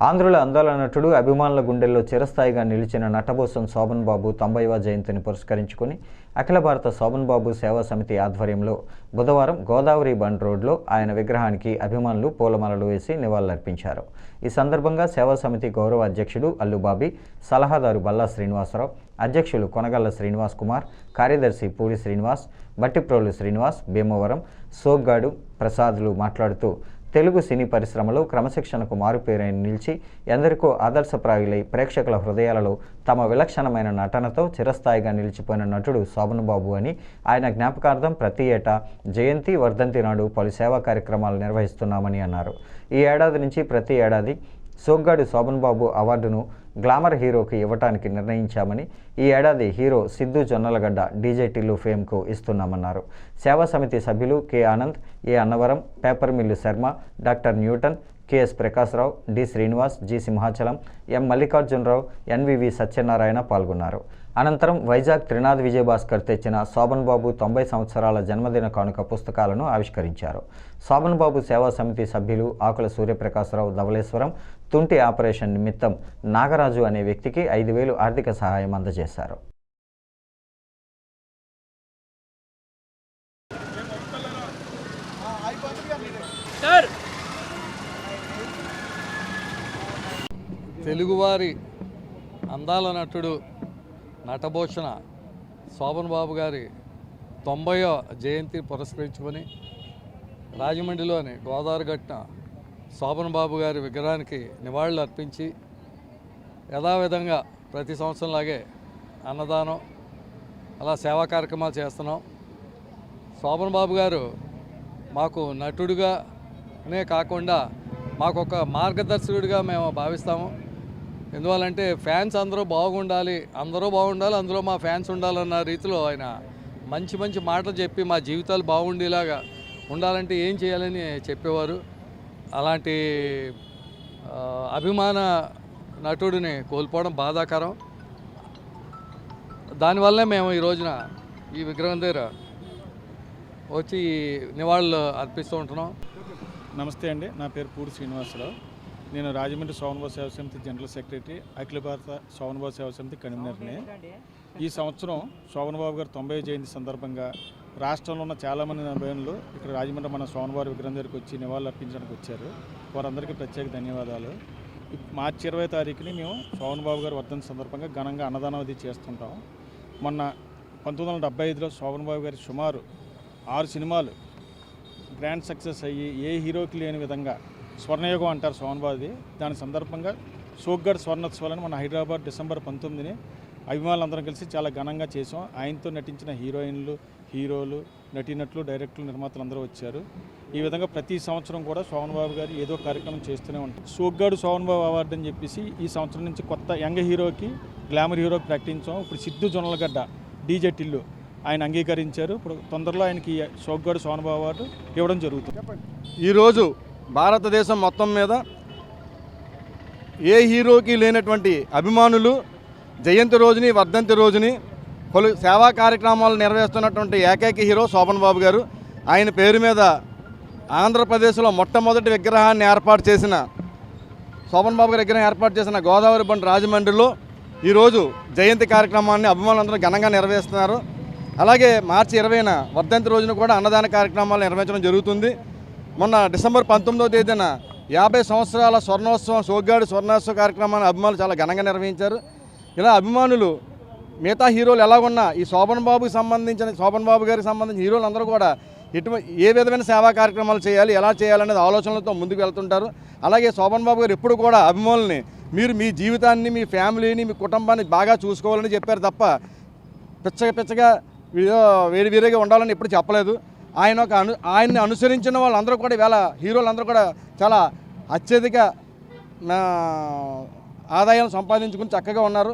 ఆంధ్రుల అందాల నటుడు అభిమానుల గుండెల్లో చిరస్థాయిగా నిలిచిన నటబోసం శోభన్ బాబు తొంభైవ జయంతిని పురస్కరించుకుని అఖిల భారత శోభన్ బాబు సేవా సమితి ఆధ్వర్యంలో బుధవారం గోదావరి బండ్ రోడ్లో ఆయన విగ్రహానికి అభిమానులు పూలమాలలు వేసి నివాళులర్పించారు. ఈ సందర్భంగా సేవా సమితి గౌరవ అధ్యక్షుడు అల్లుబాబి సలహాదారు బల్లా శ్రీనివాసరావు అధ్యక్షులు కొనగల్ల శ్రీనివాస్ కుమార్ కార్యదర్శి పూడి శ్రీనివాస్ బట్టిప్రోలు శ్రీనివాస్ భీమవరం సోగ్గాడు ప్రసాద్లు మాట్లాడుతూ తెలుగు సినీ పరిశ్రమలో క్రమశిక్షణకు మారుపేరైన నిలిచి ఎందరికో ఆదర్శప్రాయులై ప్రేక్షకుల హృదయాలలో తమ విలక్షణమైన నటనతో చిరస్థాయిగా నిలిచిపోయిన నటుడు శోభన్ బాబు అని ఆయన జ్ఞాపకార్థం ప్రతి ఏటా జయంతి వర్ధంతి నాడు పలు సేవా కార్యక్రమాలు నిర్వహిస్తున్నామని అన్నారు. ఈ ఏడాది నుంచి ప్రతి ఏడాది సోగ్గాడు శోభన్ బాబు అవార్డును గ్లామర్ హీరోకి ఇవ్వటానికి నిర్ణయించామని ఈ ఏడాది హీరో సిద్ధు జొన్నలగడ్డ డీజే టిల్లు ఫేమ్కు ఇస్తున్నామన్నారు. సేవా సమితి సభ్యులు K Anand A Annavaram paper mill Sharma doctor Newton K S Prakash Rao D Srinivas G Simhachalam M Mallikarjuna Rao N V V Satyanarayana పాల్గొన్నారు. అనంతరం వైజాగ్ త్రినాథ్ విజయభాస్కర్ తెచ్చిన శోభన్ బాబు తొంభై సంవత్సరాల జన్మదిన కానుక పుస్తకాలను ఆవిష్కరించారు. శోభన్ బాబు సేవా సమితి సభ్యులు ఆకుల సూర్యప్రకాశరావు ధవళేశ్వరం తుంటి ఆపరేషన్ నిమిత్తం నాగరాజు అనే వ్యక్తికి ఐదు వేలు ఆర్థిక సహాయం అందజేశారు. తెలుగువారి అందాల నటుడు నటభూషణ శోభన్ బాబు గారి తొంభయో జయంతి పురస్కరించుకొని రాజమండ్రిలోని గోదావరి గట్టున శోభన్ బాబు గారి విగ్రహానికి నివాళులు అర్పించి యథావిధంగా ప్రతి సంవత్సరంలాగే అన్నదానం అలా సేవా కార్యక్రమాలు చేస్తున్నాం. శోభన్ బాబు గారు మాకు నటుడుగానే కాకుండా మాకు ఒక మార్గదర్శకుడిగా మేము భావిస్తాము. ఎందువల్లంటే ఫ్యాన్స్ అందరూ బాగుండాలి అందరూ బాగుండాలి అందులో మా ఫ్యాన్స్ ఉండాలన్న రీతిలో ఆయన మంచి మంచి మాటలు చెప్పి మా జీవితాలు బాగుండేలాగా ఉండాలంటే ఏం చేయాలని చెప్పేవారు. అలాంటి అభిమాన నటుడిని కోల్పోవడం బాధాకరం. దానివల్లే మేము ఈ రోజున ఈ విగ్రహం దగ్గర వచ్చి నివాళులు అర్పిస్తూ ఉంటున్నాం. నమస్తే అండి. నా పేరు పూడి శ్రీనివాసరావు. నేను రాజమండ్రి సోమబాబు సేవ సమితి జనరల్ సెక్రటరీ అఖిల భారత సోమబాబు సేవ సమితి కన్వీనర్ని. ఈ సంవత్సరం శోభనబాబు గారి తొంభై జయంతి సందర్భంగా రాష్ట్రంలో ఉన్న చాలామంది అభిమానులు ఇక్కడ రాజమండ్రి మన సోమవారి విగ్రహం దగ్గరికి వచ్చి నివాళులు అర్పించడానికి వచ్చారు. వారందరికీ ప్రత్యేక ధన్యవాదాలు. మార్చి ఇరవై తారీఖుని మేము శోభనబాబు గారి వర్ధంతి సందర్భంగా ఘనంగా అన్నదానం అది చేస్తుంటాం. మొన్న పంతొమ్మిది వందల డెబ్బై ఐదులో శోభనబాబు గారి సుమారు ఆరు సినిమాలు గ్రాండ్ సక్సెస్ అయ్యి ఏ హీరోకి లేని విధంగా స్వర్ణయుగం అంటారు సోన్బాది దాని సందర్భంగా సోగ్గడ్ స్వర్ణోత్సవాలను మన హైదరాబాద్ డిసెంబర్ పంతొమ్మిదిని అభిమానులందరం కలిసి చాలా ఘనంగా చేసాం ఆయనతో నటించిన హీరోయిన్లు హీరోలు నటీనటులు డైరెక్టర్లు నిర్మాతలు అందరూ వచ్చారు. ఈ విధంగా ప్రతి సంవత్సరం కూడా శోభన్ బాబు గారు ఏదో కార్యక్రమం చేస్తూనే ఉంటారు. సోగ్గాడు శోభన్ బాబు అవార్డు అని చెప్పేసి ఈ సంవత్సరం నుంచి కొత్త యంగ్ హీరోకి గ్లామర్ హీరోకి ప్రకటించాం. ఇప్పుడు సిద్ధు జొన్నలగడ్డ డీజే టిల్లు ఆయన అంగీకరించారు. ఇప్పుడు తొందరలో ఆయనకి సోగ్గాడు శోభన్ బాబు అవార్డు ఇవ్వడం జరుగుతుంది. ఈరోజు భారతదేశం మొత్తం మీద ఏ హీరోకి లేనటువంటి అభిమానులు జయంతి రోజుని వర్ధంతి రోజుని పలు సేవా కార్యక్రమాలు నిర్వహిస్తున్నటువంటి ఏకైక హీరో శోభన్ బాబు గారు. ఆయన పేరు మీద ఆంధ్రప్రదేశ్లో మొట్టమొదటి విగ్రహాన్ని ఏర్పాటు చేసిన శోభన్ బాబు గారి విగ్రహం ఏర్పాటు చేసిన గోదావరి బండ్ రాజమండ్రిలో ఈరోజు జయంతి కార్యక్రమాన్ని అభిమానులందరూ ఘనంగా నిర్వహిస్తున్నారు. అలాగే మార్చి ఇరవైన వర్ధంతి రోజున కూడా అన్నదాన కార్యక్రమాలు నిర్వహించడం జరుగుతుంది. మొన్న డిసెంబర్ పంతొమ్మిదో తేదీన యాభై సంవత్సరాల స్వర్ణోత్సవం సోగ్గాడు స్వర్ణోత్సవ కార్యక్రమాన్ని అభిమానులు చాలా ఘనంగా నిర్వహించారు. ఇలా అభిమానులు మిగతా హీరోలు ఎలాగున్నా ఈ శోభన్ బాబుకి సంబంధించిన శోభన్ బాబు గారికి సంబంధించిన హీరోలు అందరూ కూడా ఎటు ఏ విధమైన సేవా కార్యక్రమాలు చేయాలి ఎలా చేయాలనేది ఆలోచనలతో ముందుకు వెళ్తుంటారు. అలాగే శోభన్ బాబు గారు ఎప్పుడు కూడా అభిమానుల్ని మీరు మీ జీవితాన్ని మీ ఫ్యామిలీని మీ కుటుంబాన్ని బాగా చూసుకోవాలని చెప్పారు తప్ప పిచ్చగా పిచ్చగా వేరు వేడి వేరేగా ఉండాలని ఎప్పుడు చెప్పలేదు. ఆయన ఒక అను ఆయన్ని అనుసరించిన వాళ్ళందరూ కూడా ఇవాళ హీరోలందరూ కూడా చాలా అత్యధిక ఆదాయం సంపాదించుకుని చక్కగా ఉన్నారు.